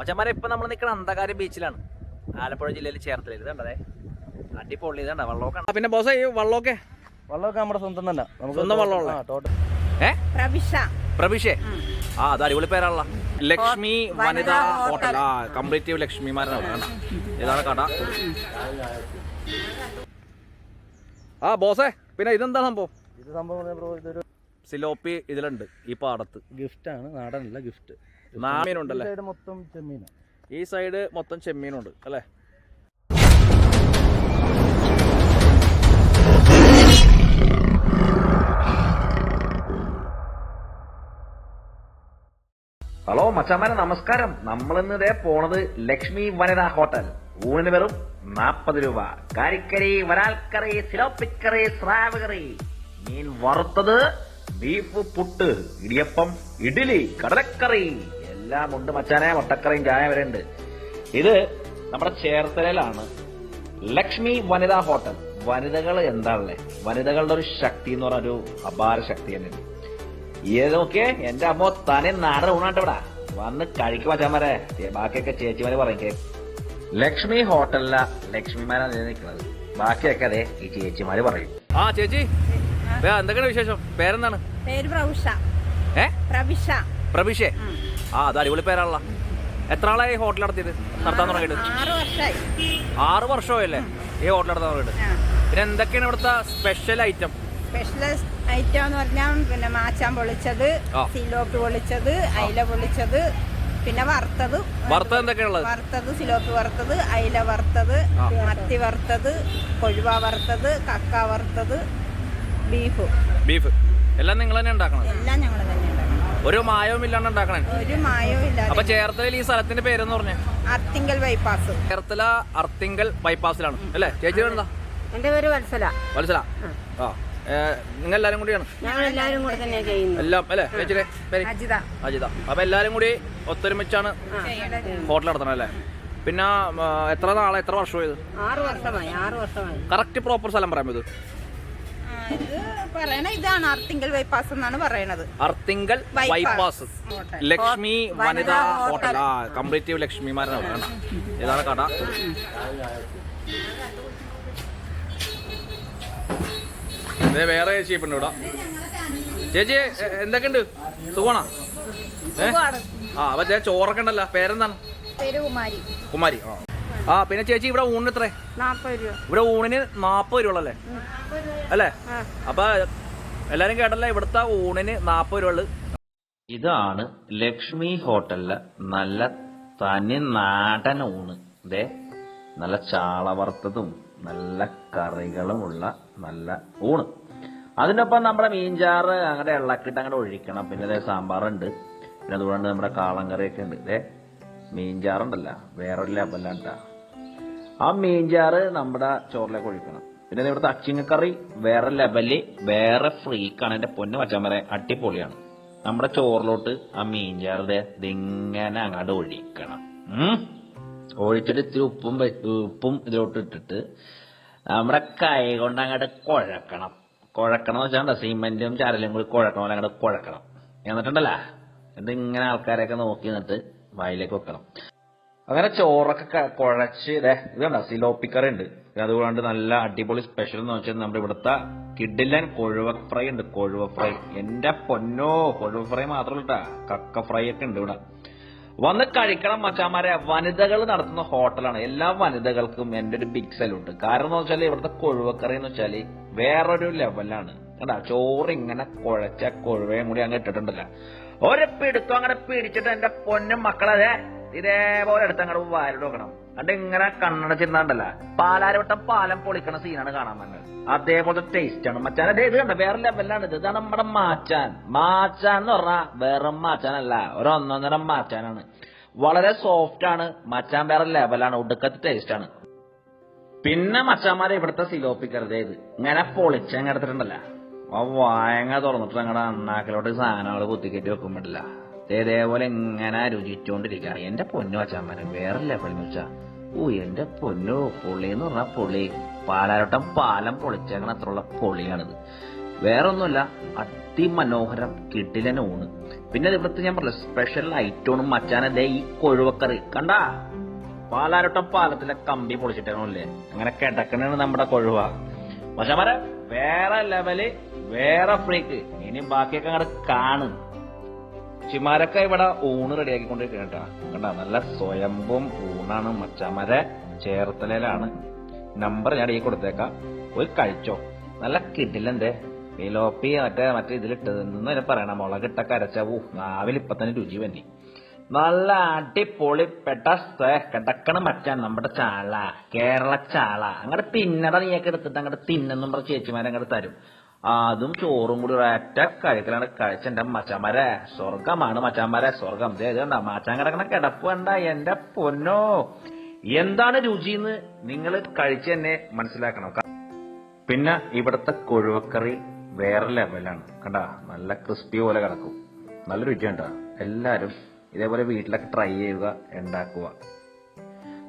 മച്ചന്മാരെ ഇപ്പൊ നമ്മൾ നിൽക്കുന്ന അന്ധകാരി ബീച്ചിലാണ്. ആലപ്പുഴ ജില്ലയിൽ ചേർത്തല ഇതുണ്ടേ അടിപൊളി ഇത് വള്ളമൊക്കെ പിന്നെ ബോസ് ഈ വള്ളമൊക്കെ? വള്ളമൊക്കെ നമ്മുടെ സ്വന്തം തന്നെ. നമുക്ക് സ്വന്തം വള്ളമുള്ള? ആ, ടോട്ടൽ ഏ? പ്രവിശ പ്രഭിഷേ ആ അത് അടിപൊളി പേരാണല്ലോ. ലക്ഷ്മി വനിത ഹോട്ടൽ. ആ കംപ്ലീറ്റ് ലക്ഷ്മിമാരാണ്. ഇതാണ് കട. ആ ബോസേ പിന്നെ ഇതെന്താ സംഭവം? ഇത് സംഭവം ഇതൊരു സിലോപ്പി ഇതിലുണ്ട് ഈ പാടത്ത്. ഗിഫ്റ്റ് ആണ് നാടനല്ല ഗിഫ്റ്റ്. നാമീനുണ്ടല്ലേ സൈഡ് മൊത്തം ചെമ്മീൻ ഈ സൈഡ് മൊത്തം ചെമ്മീനുണ്ട് അല്ലേ? ഹലോ മച്ചാമാരെ നമസ്കാരം. നമ്മളിന്ന് ഇതേ പോണത് ലക്ഷ്മി വനിതാ ഹോട്ടൽ. ഊണിന് വെറും നാപ്പത് രൂപ. കാരിക്കറി വരാൽക്കറി സിലോപ്പിക്കറി സ്രാവ് കറി മീൻ വറുത്തത് ബീഫ് പുട്ട് ഇടിയപ്പം ഇഡ്ഡലി കടലക്കറി. എല്ലാം ഉണ്ട് മച്ചാനെ മുട്ടക്കറിയും ചായ വരെ ഉണ്ട്. ഇത് നമ്മുടെ ചേർത്തലയിലാണ്. ലക്ഷ്മി വനിതാ ഹോട്ടൽ. വനിതകൾ എന്താണല്ലേ? വനിതകളുടെ ഒരു ശക്തി എന്ന് പറഞ്ഞ ഒരു അപാര ശക്തി തന്നെയാണ് ഏതൊക്കെ എന്റെ അമ്മ തനി നാടൻ ഊണാട്ടെ ഇവിടെ. വന്ന് കഴിക്കും മച്ചാമാരെ ബാക്കിയൊക്കെ ചേച്ചിമാര് പറയും ലക്ഷ്മി ഹോട്ടലില ലക്ഷ്മിമാരാണ് നിൽക്കുന്നത്. ബാക്കിയൊക്കെ അതെ ഈ ചേച്ചിമാര് പറയും. ആ ചേച്ചി. എന്തൊക്കെയാണ് വിശേഷം? പേരെന്താണ്? പേര് പ്രവിഷ. ഏ? പ്രവിശ പ്രഭിഷേ ആ അത് അടിപൊളി പേരാണല്ലോ. എത്ര ആളായി ഹോട്ടൽ നടത്തിയത്? നടത്താൻ തുടങ്ങിയിട്ട്? ആറ് വർഷമായി വർഷമായല്ലേ? ഈ ഹോട്ടൽ നടത്താൻ തുടങ്ങിയിട്ട്. പിന്നെ എന്തൊക്കെയാണ് ഇവിടുത്തെ സ്പെഷ്യൽ ഐറ്റം സ്പെഷ്യൽ ഐറ്റം എന്ന് പറഞ്ഞാൽ പിന്നെ മാച്ചാൻ പൊളിച്ചത് സിലോപ്പ് പൊളിച്ചത് അയില പൊളിച്ചത് പിന്നെ വറുത്തത്. വറുത്തത് എന്തൊക്കെയാണുള്ളത്? വറുത്തത് സിലോപ്പ് വറുത്തത് അയില വറുത്തത് മത്തി വറുത്തത് കൊഴുവ വറുത്തത് കക്ക വറുത്തത് ബീഫ്. ബീഫ്. എല്ലാം നിങ്ങൾ തന്നെ ഉണ്ടാക്കണം എല്ലാം ഞങ്ങൾ തന്നെ ഒരു മായവും ഇല്ലാണ്ട് ഉണ്ടാക്കണേ. ഒരു മായവും അപ്പൊ ഇല്ലാതെ ചേർത്തലയിൽ ഈ സ്ഥലത്തിന്റെ പേരെന്ന് പറഞ്ഞു? അർത്തിങ്കൽ ബൈപ്പാസ് ചേർത്തല അർത്തിങ്കൽ ബൈപ്പാസിലാണ് അല്ലേ? ചേച്ചി എന്താ എന്റെ പേര് വത്സല. വത്സല. ആ. നിങ്ങൾ എല്ലാരും കൂടിയാണ്? ഞങ്ങൾ കൂടെ തന്നെയാണ് ചെയ്യുന്നത്. എല്ലാം അല്ലേ? ചേച്ചിയുടെ പേര്? അജിത. അജിത. അപ്പൊ എല്ലാരും കൂടി ഒത്തൊരുമിച്ചാണ് ഹോട്ടൽ നടത്തണം അല്ലേ? പിന്നെ എത്ര നാളെ എത്ര വർഷമായി ഇത്? ആറ് വർഷമായി ആറ് വർഷമായി. കറക്റ്റ് പ്രോപ്പർ സ്ഥലം പറയാൻ ഇത്? ആ, ഇത് പറയണ ഇതാണ് അർത്തിങ്കൽ ബൈപ്പാസ് എന്നാണ് പറയണത്. അർത്തിങ്കൽ Bypass. ബൈപ്പാസ് ലക്ഷ്മി വനിതാ ഹോട്ടൽ. ആ കംപ്ലീറ്റ് ലക്ഷ്മിമാരാണ് അവിടെ ഇതാണ് കട. വേറെ ചേച്ചി ഇപ്പൊ ഇവിടെ. ചേച്ചി എന്തൊക്കെയുണ്ട്? സുഖമാണോ? ഏ? ആ അപ്പൊ ചേച്ചി ചോറൊക്കെ ഉണ്ടല്ലോ. പേരെന്താണ്? കുമാരി. കുമാരി. ആ. ആ പിന്നെ ചേച്ചി ഇവിടെ ഊണിന് എത്ര ഇവിടെ ഊണിന് നാപ്പത് രൂപ അല്ലേ? അല്ലേ അപ്പൊ എല്ലാരും കേട്ടല്ലേ ഇവിടുത്തെ ഊണിന് നാപ്പത് രൂപ ഇതാണ് ലക്ഷ്മി ഹോട്ടലിലെ നല്ല തനി നാടൻ ഊണ്. ഇതേ നല്ല ചാളവർത്തതും നല്ല കറികളുമുള്ള നല്ല ഊണ്. അതിനൊപ്പം നമ്മുടെ മീൻചാറ് അങ്ങനെ ഇളക്കിട്ട് അങ്ങനെ ഒഴിക്കണം. പിന്നെ അതേ സാമ്പാറുണ്ട്. പിന്നെ അതുകൊണ്ട് നമ്മുടെ കാളം കറിയൊക്കെ ഉണ്ട്. ഇതേ മീൻചാറുണ്ടല്ല. വേറൊരു ലെവലാണ്ടാ ആ മീൻചാറ് നമ്മുടെ ചോറിലേക്ക് ഒഴിക്കണം. പിന്നെ ഇവിടുത്തെ അച്ചിങ്ങക്കറി വേറെ ലെവൽ വേറെ ഫ്രീക്കാണ് എന്റെ പൊന്ന് വച്ചാൻ അടിപൊളിയാണ്. നമ്മുടെ ചോറിലോട്ട് ആ മീൻചാറ് ദേ ഇതിങ്ങനെ അങ്ങോട്ട് ഒഴിക്കണം. ഒഴിച്ചിട്ട് ഇത്തിരി ഉപ്പും ഉപ്പും ഇതിലോട്ട് ഇട്ടിട്ട് നമ്മുടെ കൈ കൊണ്ട് അങ്ങോട്ട് കുഴക്കണം. കുഴക്കണം എന്ന് വെച്ചാൽ സിമെന്റും ചരലും കൂടി കുഴക്കണം അങ്ങോട്ട് കുഴക്കണം. എന്നിട്ടുണ്ടല്ല ഇങ്ങനെ ആൾക്കാരെയൊക്കെ നോക്കി നിന്നിട്ട് വായിലേക്ക് വെക്കണം. അങ്ങനെ ചോറൊക്കെ കുഴച്ച് ഇതേ ഇത് കണ്ട സിലോപ്പിക്കറി ഉണ്ട് അതുകൊണ്ട് നല്ല അടിപൊളി സ്പെഷ്യൽ എന്ന് വെച്ചാൽ നമ്മുടെ ഇവിടുത്തെ കിഡിലൻ കൊഴുവ ഫ്രൈ ഉണ്ട് കൊഴുവ ഫ്രൈ. എന്റെ പൊന്നോ കൊഴുവ ഫ്രൈ മാത്രമല്ല കക്ക ഫ്രൈ ഒക്കെ ഉണ്ട് ഇവിടെ. വന്ന് കഴിക്കണം മച്ചാമാരെ വനിതകൾ നടത്തുന്ന ഹോട്ടലാണ്. എല്ലാ വനിതകൾക്കും എന്റെ ഒരു ബിഗ് സല്യൂട്ട് കാരണം എന്ന് വെച്ചാൽ ഇവിടുത്തെ കൊഴുവക്കറി എന്ന് വെച്ചാൽ വേറൊരു ലെവലാണ് കണ്ടാ ചോറ് ഇങ്ങനെ കുഴച്ച കൊഴുവയും കൂടി അങ്ങ് ഇട്ടിട്ടുണ്ടല്ല. ഒരു പിടുത്തം അങ്ങനെ പിടിച്ചിട്ട് എന്റെ പൊന്നും മക്കളെ ഇതേപോലെ അടുത്തങ്ങടെ അങ്ങോട്ട് നോക്കണം. അണ്ട് ഇങ്ങനെ കണ്ണടച്ചിരുന്നാണ്ടല്ല പാലാരവട്ടം പാലം പൊളിക്കണ സീനാണ് കാണാൻ വന്നത്. അതേപോലത്തെ ടേസ്റ്റ് ആണ്. മച്ചാൻ അതെ ഇത് കണ്ട? വേറെ ലെവലാണ് ഇത്. ഇതാണ് നമ്മുടെ മാച്ചാൻ. മാച്ചാൻ എന്ന് പറഞ്ഞാൽ വെറും മാച്ചാനല്ല ഒരു മാച്ചാനാണ്. വളരെ സോഫ്റ്റ് ആണ്. മച്ചാൻ വേറെ ലെവലാണ് ഒടുക്കത്തെ ടേസ്റ്റ് ആണ്. പിന്നെ മച്ചാന്മാരെ ഇവിടുത്തെ സിലോപ്പിക്കരുത്. ഇത് ഇങ്ങനെ പൊളിച്ചങ്ങെടുത്തിട്ടുണ്ടല്ല ആ വായങ്ങ തുറന്നിട്ട് ഞങ്ങളുടെ അണ്ണാക്കിലോട്ട് സാധനങ്ങൾ കുത്തിക്കേറ്റി വെക്കുമ്പോഴില്ല ഇതേപോലെ ഇങ്ങനെ രുചിച്ചോണ്ടിരിക്കുക എന്റെ പൊന്നു മച്ചാന്മാരെ വേറെ ലെവലെന്ന് വെച്ചാ. ഓ എന്റെ പൊന്നു പൊള്ളി എന്ന് പറഞ്ഞ പൊള്ളി പാലാരോട്ടം പാലം പൊളിച്ചേക്കണ അത്രയുള്ള പൊളിയാണിത്. വേറെ ഒന്നുമല്ല അതിമനോഹരം കിട്ടിലെ ഊണ്. പിന്നെ ഇവിടുത്തെ ഞാൻ പറഞ്ഞ സ്പെഷ്യൽ ഐറ്റോണും മച്ചാനതേ ഈ കൊഴുവക്കറി. കണ്ടാ? പാലാരോട്ടം പാലത്തിലെ കമ്പി പൊളിച്ചിട്ടേ അങ്ങനെ കിടക്കണാണ് നമ്മുടെ കൊഴുവ. പക്ഷെ വേറെ ലെവൽ വേറെ ഫ്രീക്ക് ഇനി ബാക്കിയൊക്കെ അങ്ങോട്ട് കാണും. ചിമാരൊക്കെ ഇവിടെ ഊണ് റെഡിയാക്കിക്കൊണ്ടിരിക്കണം കേട്ടോ. കണ്ട? നല്ല സ്വയംഭം ഊണാണ് മച്ചാമരെ ചേർത്തലയിലാണ്. നമ്പർ ഞാൻ ഈ കൊടുത്തേക്കാം. ഒരു കഴിച്ചോ. നല്ല കിട്ടില്ലെന്തേ ഫിലോപ്പി മറ്റേ മറ്റേ ഇതിലിട്ടത്. എന്ന് പറയണം മുളകിട്ടൊക്കെ കരച്ചവൂ നാവിൽ ഇപ്പൊ തന്നെ രുചി വന്നി. നല്ല അടിപൊളിപ്പെട്ട കിടക്കണ മച്ചാൻ നമ്മുടെ ചാള. കേരള ചാള. അങ്ങോട്ട് തിന്നട നീയൊക്കെ എടുത്തിട്ട് അങ്ങോട്ട് തിന്നെന്നും പറഞ്ഞ ചേച്ചിമാരെ അങ്ങോട്ട് തരും. അതും ചോറും കൂടി ഒരൊറ്റ കഴിക്കലാണ് കഴിച്ച എന്റെ മച്ചാമാരെ സ്വർഗമാണ് മച്ചാമാരെ സ്വർഗം കണ്ട മച്ചാൻ കിടക്കണ കിടപ്പ് കണ്ട എന്റെ പൊന്നോ. എന്താണ് രുചിന്ന് നിങ്ങൾ കഴിച്ച് തന്നെ മനസ്സിലാക്കണം. പിന്നെ ഇവിടുത്തെ കൊഴുവക്കറി വേറെ ലെവലാണ്. കണ്ട? നല്ല ക്രിസ്പി പോലെ കിടക്കും. നല്ല രുചിയുണ്ട. എല്ലാരും ഇതേപോലെ വീട്ടിലൊക്കെ ട്രൈ ചെയ്യുക ഉണ്ടാക്കുക.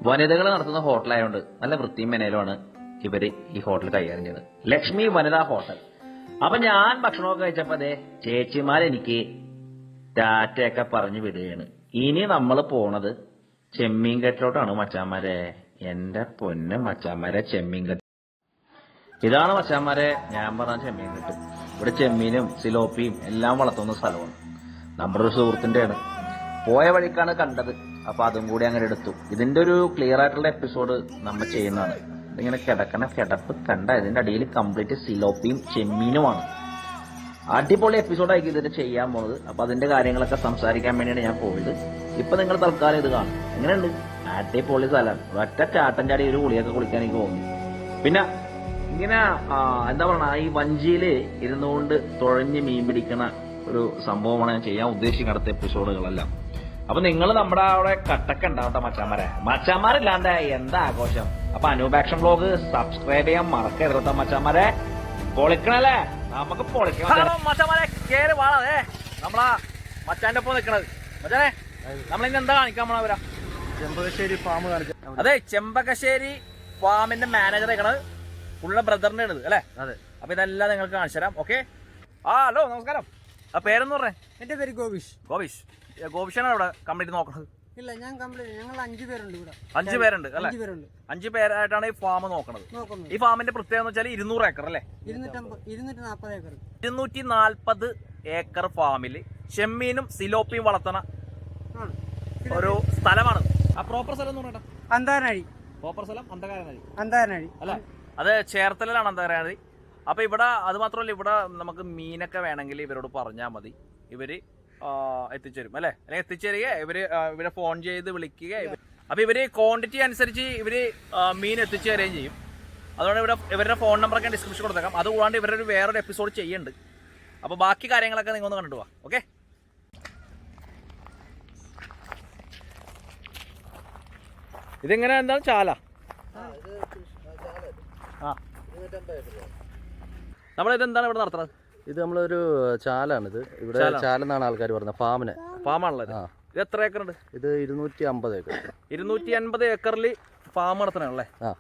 വനിതകൾ നടത്തുന്ന ഹോട്ടലായതുകൊണ്ട് നല്ല വൃത്തിയും മെനയിലുമാണ് ഇവർ ഈ ഹോട്ടൽ കൈകാര്യം ചെയ്യുന്നത്. ലക്ഷ്മി വനിതാ ഹോട്ടൽ. അപ്പൊ ഞാൻ ഭക്ഷണമൊക്കെ കഴിച്ചപ്പോ അതെ ചേച്ചിമാർ എനിക്ക് ടാറ്റയൊക്കെ പറഞ്ഞു വിടുകയാണ്. ഇനി നമ്മൾ പോണത് ചെമ്മീൻ കെട്ടിലോട്ടാണ് മച്ചാന്മാരെ എന്റെ പൊന്ന് മച്ചാന്മാരെ ചെമ്മീൻ കെട്ട് ഇതാണ് മച്ചാന്മാരെ ഞാൻ പറഞ്ഞ ചെമ്മീൻ കെട്ട് ഇവിടെ ചെമ്മീനും സിലോപ്പിയും എല്ലാം വളർത്തുന്ന സ്ഥലമാണ്. നമ്മുടെ ഒരു സുഹൃത്തിന്റെയാണ്. പോയ വഴിക്കാണ് കണ്ടത്. അപ്പൊ അതും കൂടി അങ്ങനെ എടുത്തു. ഇതിന്റെ ഒരു ക്ലിയർ ആയിട്ടുള്ള എപ്പിസോഡ് നമ്മൾ ചെയ്യുന്നതാണ്. ഇതിങ്ങനെ കിടക്കണ കിടപ്പ് കണ്ട ഇതിന്റെ അടിയിൽ കംപ്ലീറ്റ് സിലോപ്പിയും ചെമ്മീനുമാണ്. അടിപൊളി എപ്പിസോഡായിരിക്കും ഇതിന് ചെയ്യാൻ പോകുന്നത് അപ്പൊ അതിന്റെ കാര്യങ്ങളൊക്കെ സംസാരിക്കാൻ വേണ്ടിയാണ് ഞാൻ പോയത്. ഇപ്പൊ നിങ്ങൾ തൽക്കാലം ഇത് കാണും. എങ്ങനെയുണ്ട്? അടിപൊളി സ്ഥലം. ഒറ്റ ചാട്ടൻ ചാടി ഒരു കുളിയൊക്കെ കുളിക്കാൻ എനിക്ക് തോന്നി. പിന്നെ ഇങ്ങനെ എന്താ പറയണ ഈ വഞ്ചിയിൽ ഇരുന്നുകൊണ്ട് തുഴഞ്ഞ് മീൻ പിടിക്കണ ഒരു സംഭവമാണ് ഞാൻ ചെയ്യാൻ ഉദ്ദേശിക്കുന്ന എപ്പിസോഡുകളെല്ലാം അപ്പൊ നിങ്ങൾ നമ്മുടെ അവിടെ കട്ടക്ക ഉണ്ടാവട്ടെ മച്ചാമാരെ. മച്ചാമാരില്ലാണ്ട് എന്താ ആഘോഷം? അപ്പൊ അനൂപാക്ഷൻ ബ്ലോഗ് സബ്സ്ക്രൈബ് ചെയ്യാൻ മറക്കരുത് കേട്ടോ മച്ചാമാരെ. പൊളിക്കണല്ലേ? നമുക്ക് പൊളിക്കണം. മച്ചാമാരെ കേറി വാളേ നമ്മളാ മച്ചാന്റെ ഒപ്പം നിക്കണത്. മച്ചാനെ നമ്മളിന്ന് എന്താ കാണിക്കാൻ പോണ അവരാ? ചെമ്പകശ്ശേരി ഫാം കാണിച്ചു അതെ ചെമ്പകശ്ശേരി ഫാമിന്റെ മാനേജർ ആയിക്കണത് ഉള്ള ബ്രദറിന്റെ ആണ് അല്ലേ? അതെ. അപ്പൊ ഇതെല്ലാം നിങ്ങൾക്ക് കാണിച്ചു തരാം ഓക്കെ ആ ഹലോ നമസ്കാരം. ആ പേരെന്ന് പറഞ്ഞേ? എന്റെ പേര് ഗോവിഷ് ഗോപിഷ്. ഇവിടെ കംപ്ലീറ്റ് നോക്കണത്? ഇല്ല ഞാൻ കംപ്ലീറ്റ് ഞങ്ങൾ അഞ്ചു പേരുണ്ട് ഇവിടെ. അഞ്ചു പേരുണ്ട് അല്ലെ? പേരുണ്ട്. അഞ്ചു പേരായിട്ടാണ് ഈ ഫാം നോക്കുന്നത്. ഈ ഫാമിന്റെ പ്രത്യേകത എന്ന് വെച്ചാൽ ഇരുന്നൂറ് ഏക്കർ അല്ലേ? ഇരുന്നൂറ്റി നാൽപ്പത് ഏക്കർ. ഇരുന്നൂറ്റി നാൽപ്പത് ഏക്കർ ഫാമിൽ ചെമ്മീനും സിലോപ്പിയും വളർത്തണ ഒരു സ്ഥലമാണ്. ആ പ്രോപ്പർ സ്ഥലം എന്ന് അന്താരനഴി പ്രോപ്പർ സ്ഥലം അന്തകാരനഴി അന്താരനഴി അല്ല? അത് ചേർത്തലാണ് അന്തകാരനഴി അപ്പൊ ഇവിടെ അത് മാത്രമല്ല ഇവിടെ നമുക്ക് മീനൊക്കെ വേണമെങ്കിൽ ഇവരോട് പറഞ്ഞാൽ മതി. ഇവർ എത്തിച്ചേരും അല്ലെ? അല്ലെങ്കിൽ എത്തിച്ചേരുക ഇവർ ഇവരെ ഫോൺ ചെയ്ത് വിളിക്കുക അപ്പൊ ഇവർ ക്വാണ്ടിറ്റി അനുസരിച്ച് ഇവർ മീൻ എത്തിച്ചു തരുകയും ചെയ്യും. അതുകൊണ്ട് ഇവിടെ ഇവരുടെ ഫോൺ നമ്പറൊക്കെ ഡിസ്ക്രിപ്ഷൻ കൊടുത്തേക്കാം. അതുകൂടാണ്ട് ഇവരുടെ ഒരു വേറൊരു എപ്പിസോഡ് ചെയ്യുന്നുണ്ട്. അപ്പൊ ബാക്കി കാര്യങ്ങളൊക്കെ നിങ്ങൾ ഒന്ന് കണ്ടിട്ട് പോവാ ഓക്കെ ഇതെങ്ങനെ എന്താണ് ചാല? ആ നമ്മളിതെന്താണ് ഇവിടെ നടത്തുന്നത്? ഇത് നമ്മളൊരു ചാലാണിത്. ഇവിടെ. ചാലെന്നാണ് ആൾക്കാർ പറഞ്ഞത് ഫാമിന്. ഫാമാണല്ലോ ആ. ഇത് എത്ര ഏക്കർ ഉണ്ട് ഇത് ഇരുന്നൂറ്റി അമ്പത് ഏക്കർ. ഇരുന്നൂറ്റി അൻപത് ഏക്കറിൽ ഫാം നടത്തണല്ലേ? ആ.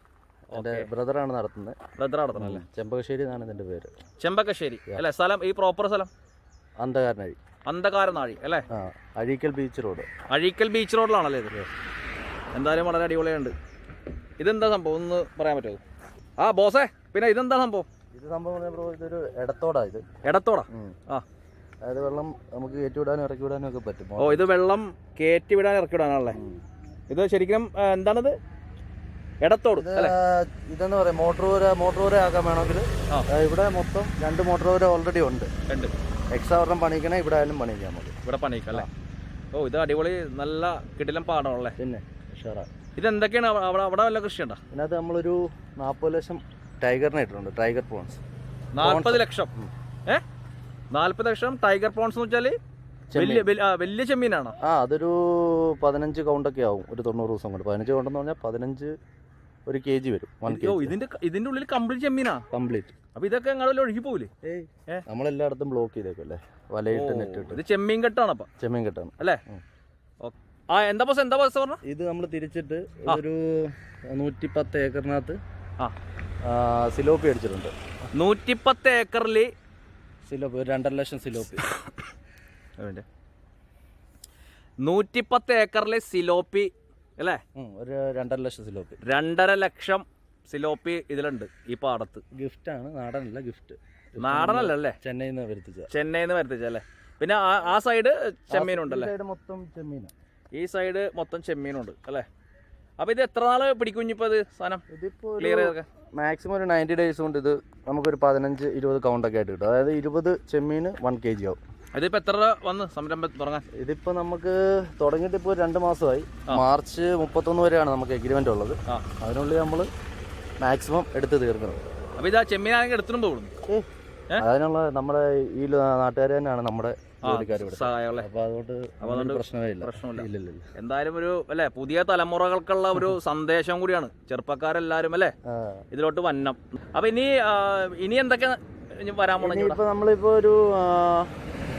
എന്റെ ബ്രദറാണ് നടത്തുന്നത്. ബ്രദർ നടത്തണല്ലേ ചെമ്പകശ്ശേരി എന്നാണ് ഇതിന്റെ പേര്. ചെമ്പകശ്ശേരി അല്ലേ? സ്ഥലം ഈ പ്രോപ്പർ സ്ഥലം? അന്ധകാരനഴി. അന്ധകാരനാഴി അല്ലേ? ആ. Azhikkal beach road Azhikkal beach റോഡിലാണല്ലേ ഇത്? എന്തായാലും വളരെ അടിപൊളിയുണ്ട് ഇതെന്താ സംഭവം? ഒന്ന് പറയാൻ പറ്റുമോ? ആ ബോസേ പിന്നെ ഇതെന്താ സംഭവം? ഇത് സംഭവം ബ്രോ ഇതൊരു ഇടത്തോടാ ഇത്. ഇടത്തോടാ ആ. അതായത് വെള്ളം നമുക്ക് കയറ്റി വിടാനും ഇറക്കി വിടാനും ഒക്കെ പറ്റും. ഓ ഇത് വെള്ളം കയറ്റി വിടാൻ ഇറക്കി വിടാനാണല്ലേ ഇത് ശരിക്കും എന്താണിത്? ഇടത്തോട് ഇതെന്ന് പറയാം മോട്ടോർ വര മോട്ടോർ വര ആക്കാൻ വേണമെങ്കിൽ ഇവിടെ മൊത്തം രണ്ട് മോട്ടോർ വര ഓൾറെഡി ഉണ്ട്. രണ്ട് എക്സ്ട്രാ ഒരെണ്ണം പണിയിക്കണേ ഇവിടെ ആയാലും പണിയിക്കാൻ മതി. ഇവിടെ പണിയിക്കാം അല്ലേ? ഓ ഇത് അടിപൊളി നല്ല കിടിലം പാടമാണല്ലേ പിന്നെ ഇത് എന്തൊക്കെയാണ് അവിടെ അവിടെ വല്ല കൃഷി ഉണ്ടോ ഇതിനകത്ത് നമ്മളൊരു നാൽപ്പത് ലക്ഷം ടൈഗറിനെ ഇട്ടിട്ടുണ്ട് ടൈഗർ പോൺസ്. നാൽപ്പത് ലക്ഷം. ഏ? നാൽപ്പത് ലക്ഷം ടൈഗർ പോൺസ് എന്ന് വെച്ചാൽ വലിയ ചെമ്മീനാണോ? ആ അതൊരു പതിനഞ്ച് കൗണ്ടൊക്കെ ആവും ഒരു തൊണ്ണൂറ് ദിവസം കൊണ്ട്. പതിനഞ്ച് കൗണ്ടെന്ന് പറഞ്ഞാൽ പതിനഞ്ച് ഒരു കെ ജി വരും വൺ കെ ഇതിന്റെ ഇതിന്റെ ഉള്ളിൽ കംപ്ലീറ്റ് ചെമ്മീനാ? കംപ്ലീറ്റ്. അപ്പൊ ഇതൊക്കെ എങ്ങനെ ഒഴുകി പോവില്ലേ? നമ്മളെല്ലായിടത്തും ബ്ലോക്ക് ചെയ്തേക്കല്ലേ വലയിട്ട് നെറ്റ് ഇട്ട്. ഇത് ചെമ്മീൻ കെട്ടാണ് അപ്പൊ. ചെമ്മീൻ കെട്ടാണ്. അല്ലേ? ആ എന്താ ബസ് എന്താ ബസ് പറഞ്ഞ? ഇത് നമ്മൾ തിരിച്ചിട്ട് ഒരു നൂറ്റി പത്ത് ഏക്കറിനകത്ത് ആ. സിലോപ്പി അടിച്ചിട്ടുണ്ട്. നൂറ്റിപ്പത്ത് ഏക്കറിൽ സിലോപ്പി ഒരു രണ്ടര ലക്ഷം സിലോപ്പി. നൂറ്റിപ്പത്ത് ഏക്കറിൽ സിലോപ്പി അല്ലേ? ഒരു രണ്ടര ലക്ഷം സിലോപ്പി. രണ്ടര ലക്ഷം സിലോപ്പി ഇതിലുണ്ട് ഈ പാടത്ത്. ഗിഫ്റ്റാണ് നാടനല്ല ഗിഫ്റ്റ്. നാടനല്ലേ ചെന്നൈയിൽ നിന്ന് വരുത്തിച്ച ചെന്നൈയിൽ നിന്ന് വരുത്തിച്ചല്ലേ പിന്നെ ആ- സൈഡ് ചെമ്മീനുണ്ടല്ലേ സൈഡ് മൊത്തം ചെമ്മീനാണ് ഈ സൈഡ് മൊത്തം ചെമ്മീനുണ്ട് അല്ലേ? അപ്പൊ ഇത് എത്ര നാൾ പിടിക്കും ഇനിയിപ്പോ ഇത് സാധനം? ഇതിപ്പോ ക്ലിയർ ചെയ്തൊക്കെ? മാക്സിമം ഒരു നയന്റി ഡേയ്സ് കൊണ്ട് ഇത് നമുക്കൊരു പതിനഞ്ച് ഇരുപത് കൗണ്ടൊക്കെ ആയിട്ട് കിട്ടും. അതായത് ഇരുപത് ചെമ്മീൻ വൺ കെ ജി ആവും. ഇതിപ്പോ എത്ര രൂപ വന്ന് സംരംഭം തുടങ്ങാൻ? ഇതിപ്പോ നമുക്ക് തുടങ്ങിയിട്ട് ഇപ്പോൾ രണ്ട് മാസമായി. മാർച്ച് മുപ്പത്തൊന്ന് വരെയാണ് നമുക്ക് എഗ്രിമെന്റ് ഉള്ളത്. അതിനുള്ളിൽ നമ്മൾ മാക്സിമം എടുത്ത് തീർക്കുന്നത് അപ്പോൾ ഇത് ആ ചെമ്മീനാണെങ്കിൽ എടുത്തിട്ടും പോകുന്നു? അതിനുള്ള നമ്മുടെ ഈ നാട്ടുകാർ തന്നെയാണ് നമ്മുടെ എന്തായാലും ഒരു അല്ലെ പുതിയ തലമുറകൾക്കുള്ള ഒരു സന്ദേശം കൂടിയാണ്. ചെറുപ്പക്കാരെല്ലാരും അല്ലെ. ഇതിലോട്ട് വന്നം. അപ്പൊ ഇനി ഇനി എന്തൊക്കെ വരാൻ പോണ? ഇനിയിപ്പോ നമ്മളിപ്പോ ഒരു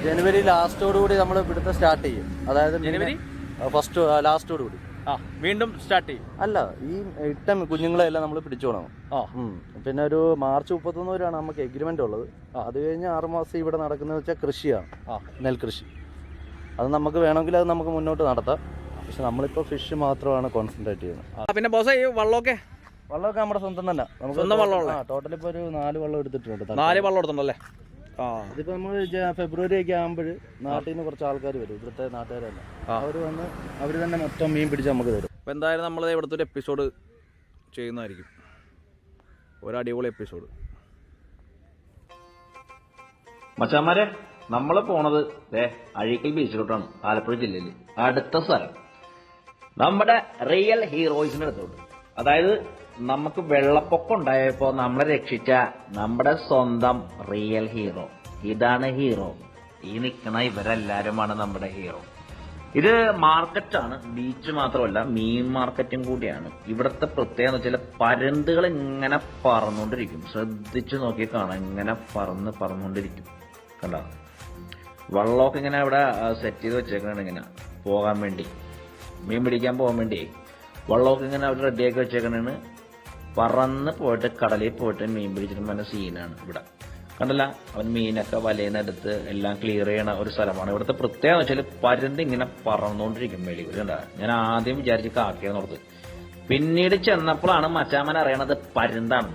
ജനുവരി ലാസ്റ്റോട് കൂടി നമ്മൾ ഇവിടുത്തെ സ്റ്റാർട്ട് ചെയ്യും. അതായത് ജനുവരി? ഫസ്റ്റ് ലാസ്റ്റോട് കൂടി. വീണ്ടും സ്റ്റാർട്ട് ചെയ്യും. അല്ല ഈ ഇട്ട കുഞ്ഞുങ്ങളെല്ലാം നമ്മൾ പിടിച്ചു തുടങ്ങും. ആ. പിന്നെ ഒരു മാർച്ച് മുപ്പത്തൊന്ന് വരെയാണ് നമുക്ക് എഗ്രിമെന്റ് ഉള്ളത്. അത് കഴിഞ്ഞ് ആറുമാസം ഇവിടെ നടക്കുന്നത് വെച്ചാൽ കൃഷിയാണ്. ആ. നെൽകൃഷി. അത് നമുക്ക് വേണമെങ്കിൽ അത് നമുക്ക് മുന്നോട്ട് നടത്താം. പക്ഷെ നമ്മളിപ്പോ ഫിഷ് മാത്രമാണ് കോൺസെൻട്രേറ്റ് ചെയ്യുന്നത്. പിന്നെ ബോസ് ഈ വള്ളമൊക്കെ? വള്ളമൊക്കെ നമ്മുടെ സ്വന്തം തന്നെ. നമുക്ക് സ്വന്തം വള്ളമുള്ള? ടോട്ടൽ ഇപ്പോൾ ഒരു നാല് വള്ളം എടുത്തിട്ടുണ്ട്. നാല് വള്ളം എടുത്തുണ്ടല്ലേ ആ. ഇതിപ്പോൾ നമ്മൾ ഫെബ്രുവരി ഒക്കെ ആകുമ്പോൾ നാട്ടിൽ നിന്ന് കുറച്ച് ആൾക്കാർ വരും. ഇവിടുത്തെ നാട്ടുകാരല്ല തന്നെ. അവർ വന്ന് അവർ തന്നെ മൊത്തം മീൻ പിടിച്ച് നമുക്ക് തരും. അപ്പൊ എന്തായാലും നമ്മൾ ഇവിടുത്തെ ഒരു എപ്പിസോഡ് ചെയ്യുന്നതായിരിക്കും. ഒരു അടിപൊളി എപ്പിസോഡ് മച്ചാമാരെ നമ്മൾ പോണത് ഏ അഴീക്കൽ ബീച്ചിലോട്ടാണ് ആലപ്പുഴ ജില്ലയിൽ അടുത്ത സ്ഥലം. നമ്മുടെ റിയൽ ഹീറോയിസിന്റെ അടുത്തോട്ട്. അതായത് നമുക്ക് വെള്ളപ്പൊക്കം ഉണ്ടായപ്പോ നമ്മളെ രക്ഷിച്ച നമ്മുടെ സ്വന്തം റിയൽ ഹീറോ ഇതാണ് ഹീറോ ഈ നിൽക്കുന്ന ഇവരെല്ലാരുമാണ് നമ്മുടെ ഹീറോ ഇത് മാർക്കറ്റാണ് ബീച്ച് മാത്രമല്ല മീൻ മാർക്കറ്റും കൂടിയാണ്. ഇവിടുത്തെ പ്രത്യേകത എന്ന് വെച്ചാൽ പരുന്തുകൾ ഇങ്ങനെ പറന്നുകൊണ്ടിരിക്കും. ശ്രദ്ധിച്ചു നോക്കി കാണാം. ഇങ്ങനെ പറന്ന് പറന്നുകൊണ്ടിരിക്കും. കണ്ടോ? വെള്ളമൊക്കെ ഇങ്ങനെ ഇവിടെ സെറ്റ് ചെയ്ത് വെച്ചേക്കണ ഇങ്ങനെ പോകാൻ വേണ്ടി. മീൻ പിടിക്കാൻ പോകാൻ വേണ്ടി. വെള്ളമൊക്കെ ഇങ്ങനെ അവിടെ റെഡിയാക്കി വെച്ചേക്കണാണ് പറന്ന് പോയിട്ട് കടലിൽ പോയിട്ട് മീൻ പിടിച്ചിട്ട് നല്ല സീനാണ് ഇവിടെ. കണ്ടല്ല അവൻ മീനൊക്കെ വലയിൽ എടുത്ത് എല്ലാം ക്ലിയർ ചെയ്യണ ഒരു സ്ഥലമാണ്. ഇവിടുത്തെ പ്രത്യേകത വെച്ചാൽ പരുന്ത് ഇങ്ങനെ പറന്നുകൊണ്ടിരിക്കും മേളിൽ കണ്ട? ഞാൻ ആദ്യം വിചാരിച്ച് കാക്കയെന്ന് ഓർത്ത്. പിന്നീട് ചെന്നപ്പോഴാണ് മച്ചാമൻ അറിയണത് പരുന്താണ്.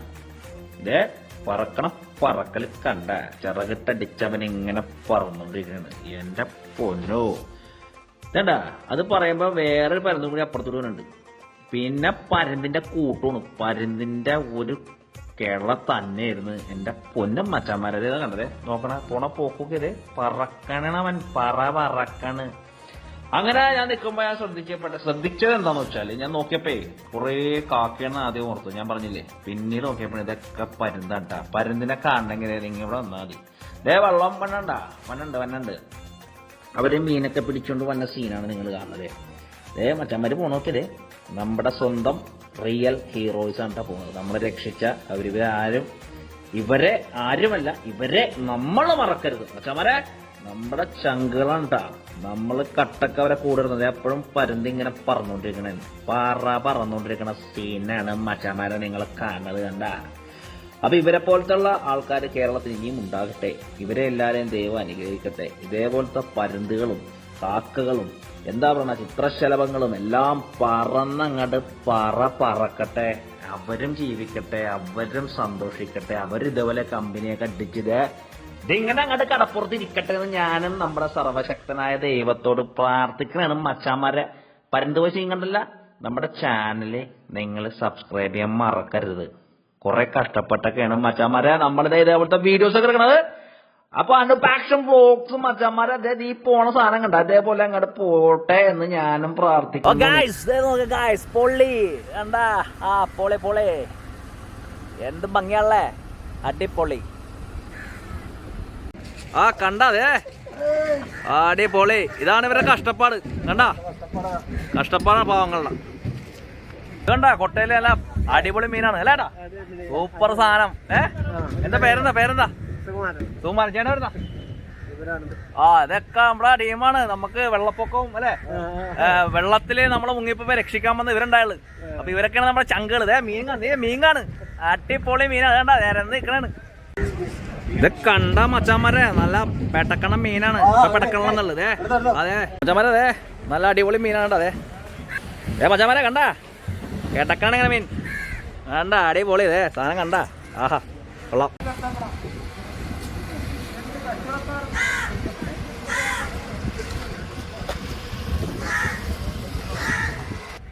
ഇതേ പറക്കണം പറക്കൽ കണ്ട ചിറകിട്ടടിച്ചവൻ ഇങ്ങനെ പറന്നുകൊണ്ടിരിക്കുകയാണ് എന്റെ പൊന്നോ. ഇതണ്ട അത് പറയുമ്പോ വേറൊരു പരുന്തും കൂടി അപ്പുറത്തോട്ട് ഉണ്ട് പിന്നെ പരുന്തിന്റെ കൂട്ടാണ്. പരുന്തിന്റെ ഒരു കേരള തന്നെയായിരുന്നു. എന്റെ പൊന്നും മച്ചാന്മാരെ കണ്ടത്? നോക്കണ പോണ പോക്കൊക്കെ പറക്കണ പറക്കണവൻ പറ പറക്കണ്. അങ്ങനെ ഞാൻ നിൽക്കുമ്പോ ഞാൻ ശ്രദ്ധിക്കപ്പെട്ട ശ്രദ്ധിച്ചത് എന്താന്ന് വെച്ചാൽ ഞാൻ നോക്കിയപ്പോ കുറേ കാക്കയാണ് ആദ്യം ഓർത്തു ഞാൻ പറഞ്ഞില്ലേ പിന്നീട് നോക്കിയപ്പോ ഇതൊക്കെ പരുന്തണ്ട പരുന്തിനെ കാണണമെങ്കിൽ നിങ്ങൾ ഇവിടെ വന്നാൽ മതി. ദേ വെള്ളം വണ്ണണ്ട വണ്ണുണ്ട് വന്നണ്ട് അവർ മീനൊക്കെ പിടിച്ചോണ്ട് വന്ന സീനാണ് നിങ്ങൾ കാണുന്നത്. ഏ മച്ചന്മാര് പോണോക്കില്ലേ നമ്മുടെ സ്വന്തം റിയൽ ഹീറോയ്സ് ആണ് പോകുന്നത്. നമ്മളെ രക്ഷിച്ച അവരിവരെ ആരും ഇവരെ ആരുമല്ല ഇവരെ നമ്മൾ മറക്കരുത്. മച്ചന്മാരെ നമ്മുടെ ചങ്കുകളാണ് നമ്മൾ കട്ടൊക്കെ അവരെ കൂടെ ഇരുന്നത്. എപ്പോഴും പരുന്ത് ഇങ്ങനെ പറന്നുകൊണ്ടിരിക്കണേ പറ പറന്നുകൊണ്ടിരിക്കണ സീനാണ് മച്ചമാരെ നിങ്ങൾ കാണുന്നത് കണ്ട. അപ്പൊ ഇവരെ പോലത്തുള്ള ആൾക്കാർ കേരളത്തിൽ ഇനിയും ഉണ്ടാകട്ടെ. ഇവരെ എല്ലാരെയും ദൈവം അനുഗ്രഹിക്കട്ടെ. ഇതേപോലത്തെ പരുന്തുകളും കാക്കകളും എന്താ പറഞ്ഞ ചിത്രശലഭങ്ങളും എല്ലാം പറന്നങ്ങട് പറ പറക്കട്ടെ അവരും ജീവിക്കട്ടെ അവരും സന്തോഷിക്കട്ടെ അവർ ഇതേപോലെ കമ്പനിയൊക്കെ അടിച്ചത് ഇതിങ്ങനെ അങ്ങോട്ട് കടപ്പുറത്ത് ഇരിക്കട്ടെ എന്ന് ഞാനും നമ്മുടെ സർവശക്തനായ ദൈവത്തോട് പ്രാർത്ഥിക്കണാണ്. മച്ചാമാരെ പരന്ത് വശം കണ്ടല്ല നമ്മുടെ ചാനൽ നിങ്ങൾ സബ്സ്ക്രൈബ് ചെയ്യാൻ മറക്കരുത്. കുറെ കഷ്ടപ്പെട്ടൊക്കെയാണ് മച്ചാമാരെ നമ്മളിതേ ഇതേപോലത്തെ വീഡിയോസ് ഒക്കെ എടുക്കണത്. അപ്പൊ അൺപാക്ഷൻ വ്ലോഗ്സ് മച്ചാമാരെ അതായത് ഈ പോണ സാധനം കണ്ട? അതേപോലെ അങ്ങോട്ട് പോട്ടെ എന്ന് ഞാനും പ്രാർത്ഥിക്കും പ്രാർത്ഥിക്കുന്നു ഗായ്സ് നോക്ക് ഗായ്സ് പൊള്ളി. കണ്ടാ? ആ പൊളി പൊളി. എന്ത് ഭംഗിയാണല്ലേ? അടിപൊളി. ആ കണ്ടതേ അടിപൊളി. ഇതാണ് ഇവരെ കഷ്ടപ്പാട്. കണ്ട? കഷ്ടപ്പാടാണ് പാവങ്ങളുടെ. കണ്ട? അല്ല അടിപൊളി മീനാണ്. അല്ലേടാ സൂപ്പർ സാധനം. ഏ? എന്താ പേരെന്താ? പേരെന്താ? സുമാരൻ ചേട്ടൻ വരുന്ന ആ ഇതൊക്കെ നമ്മുടെ ടീമാണ്. നമുക്ക് വെള്ളപ്പൊക്കവും അല്ലെ? വെള്ളത്തിൽ നമ്മളെ മുങ്ങിപ്പോ രക്ഷിക്കാൻ വന്ന ഇവരുണ്ടായുള്ളു. അപ്പൊ ഇവരൊക്കെയാണ് നമ്മുടെ ചങ്കുകൾ ഇതേ മീൻ കാണും. ദേ മീൻ കാണ് അടിപൊളി മീൻ. അതേണ്ട നിരന്ന് നിൽക്കണാണ് ഇത് കണ്ട മച്ചാമാരെ നല്ല പെട്ടക്കണ മീനാണ്. പെട്ടക്കണം എന്നുള്ളത്. അതെ. മച്ചാമാരെ അതെ നല്ല അടിപൊളി മീനാണ് അതെ ഏ മച്ചാമാരെ കണ്ട? കേട്ടക്കാണ് ഇങ്ങനെ മീൻ. കണ്ട അടിപൊളി ഇതേ സാധനം കണ്ട. ആഹാ കൊള്ളാം.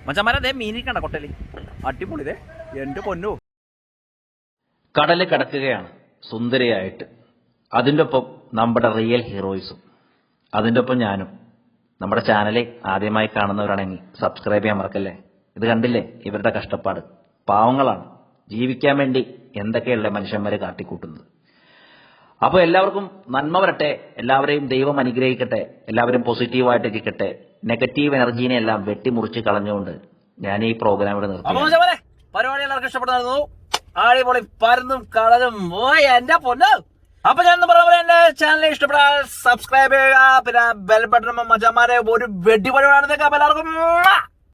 മച്ചാമാരെ അതെ മീനിൽ കണ്ട കൊട്ടലി. അടിപൊളി ഇതേ എന്റെ പൊന്നു. കടൽ കടക്കുകയാണ് സുന്ദരിയായിട്ട്. അതിന്റെ ഒപ്പം നമ്മുടെ റിയൽ ഹീറോയിസും അതിന്റെ ഒപ്പം ഞാനും. നമ്മുടെ ചാനലിൽ ആദ്യമായി കാണുന്നവരാണെങ്കിൽ സബ്സ്ക്രൈബ് ചെയ്യാൻ മറക്കല്ലേ? ഇത് കണ്ടില്ലേ? ഇവരുടെ കഷ്ടപ്പാട്. പാവങ്ങളാണ്. ജീവിക്കാൻ വേണ്ടി എന്തൊക്കെയുള്ള മനുഷ്യന്മാരെ കാട്ടിക്കൂട്ടുന്നത്? അപ്പോൾ എല്ലാവർക്കും നന്മ വരട്ടെ. എല്ലാവരെയും ദൈവം അനുഗ്രഹിക്കട്ടെ. എല്ലാവരും പോസിറ്റീവായിട്ട് ഇരിക്കട്ടെ. നെഗറ്റീവ് എനർജീനെ എല്ലാം വെട്ടിമുറിച്ച് കളഞ്ഞുകൊണ്ട് ഞാൻ ഈ പ്രോഗ്രാം ഇവിടെ നിർത്തി പരിപാടി എല്ലാവർക്കും ഇഷ്ടപ്പെടുന്നു അടിപൊളി പരന്നും കളരും. എന്റെ പൊന്ന്. അപ്പൊ ഞാൻ പറഞ്ഞ എന്റെ ചാനൽ ഇഷ്ടപ്പെടാൻ സബ്സ്ക്രൈബ് ചെയ്യുക. പിന്നെ ബെൽ ബട്ടൺ മജമാരെ ഒരു വെടി പരിപാടി എല്ലാവർക്കും